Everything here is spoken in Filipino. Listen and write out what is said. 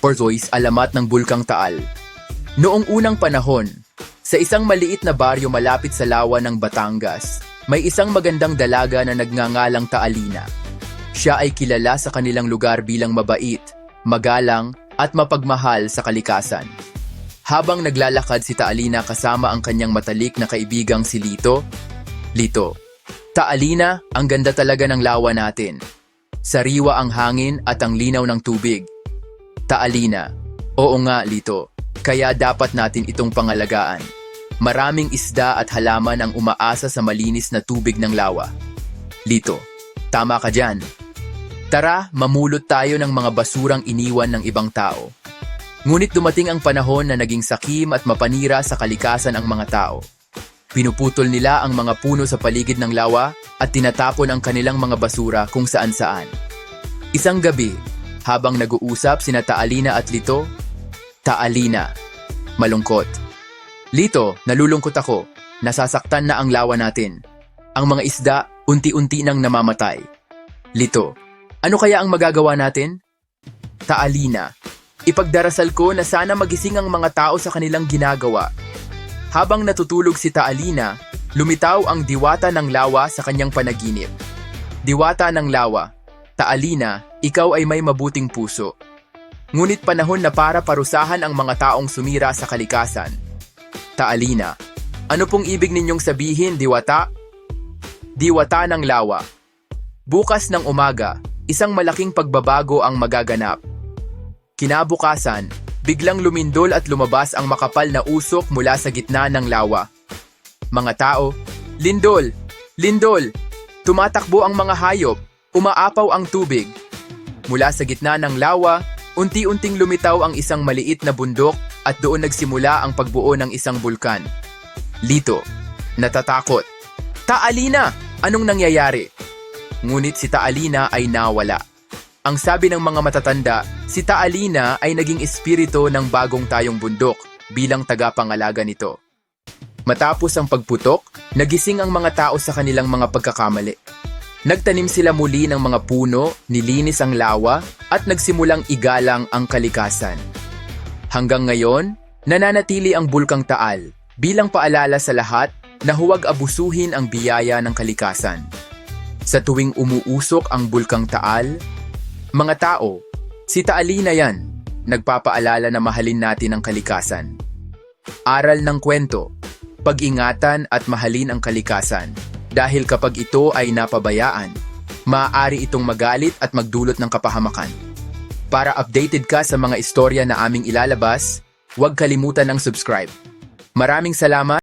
Porzois, alamat ng Bulkang Taal. Noong unang panahon, sa isang maliit na baryo malapit sa lawa ng Batangas, may isang magandang dalaga na nagngangalang Taalina. Siya ay kilala sa kanilang lugar bilang mabait, magalang, at mapagmahal sa kalikasan. Habang naglalakad si Taalina kasama ang kanyang matalik na kaibigang si Lito, Lito, Taalina, ang ganda talaga ng lawa natin. Sariwa ang hangin at ang linaw ng tubig. Taalina, oo nga Lito, kaya dapat natin itong pangalagaan. Maraming isda at halaman ang umaasa sa malinis na tubig ng lawa. Lito, tama ka dyan. Tara, mamulot tayo ng mga basurang iniwan ng ibang tao. Ngunit dumating ang panahon na naging sakim at mapanira sa kalikasan ang mga tao. Pinuputol nila ang mga puno sa paligid ng lawa at tinatapon ang kanilang mga basura kung saan-saan. Isang gabi, habang nag-uusap sina Taalina at Lito, Taalina, malungkot. Lito, nalulungkot ako. Nasasaktan na ang lawa natin. Ang mga isda, unti-unti nang namamatay. Lito, ano kaya ang magagawa natin? Taalina, ipagdarasal ko na sana magising ang mga tao sa kanilang ginagawa. Habang natutulog si Taalina, lumitaw ang diwata ng lawa sa kanyang panaginip. Diwata ng lawa, Taalina, ikaw ay may mabuting puso. Ngunit panahon na para parusahan ang mga taong sumira sa kalikasan. Taalina, ano pong ibig ninyong sabihin, Diwata? Diwata ng lawa. Bukas ng umaga, isang malaking pagbabago ang magaganap. Kinabukasan, biglang lumindol at lumabas ang makapal na usok mula sa gitna ng lawa. Mga tao, Lindol! Lindol! Tumatakbo ang mga hayop, umaapaw ang tubig. Mula sa gitna ng lawa, unti-unting lumitaw ang isang maliit na bundok at doon nagsimula ang pagbuo ng isang bulkan. Lito, natatakot. Taalina! Anong nangyayari? Ngunit si Taalina ay nawala. Ang sabi ng mga matatanda, si Taalina ay naging espiritu ng bagong tayong bundok bilang tagapangalaga nito. Matapos ang pagputok, nagising ang mga tao sa kanilang mga pagkakamali. Nagtanim sila muli ng mga puno, nilinis ang lawa, at nagsimulang igalang ang kalikasan. Hanggang ngayon, nananatili ang Bulkang Taal bilang paalala sa lahat na huwag abusuhin ang biyaya ng kalikasan. Sa tuwing umuusok ang Bulkang Taal, mga tao, si Taalina yan, nagpapaalala na mahalin natin ang kalikasan. Aral ng kwento, pag-ingatan at mahalin ang kalikasan dahil kapag ito ay napabayaan, maaari itong magalit at magdulot ng kapahamakan. Para updated ka sa mga istorya na aming ilalabas, huwag kalimutan ng subscribe. Maraming salamat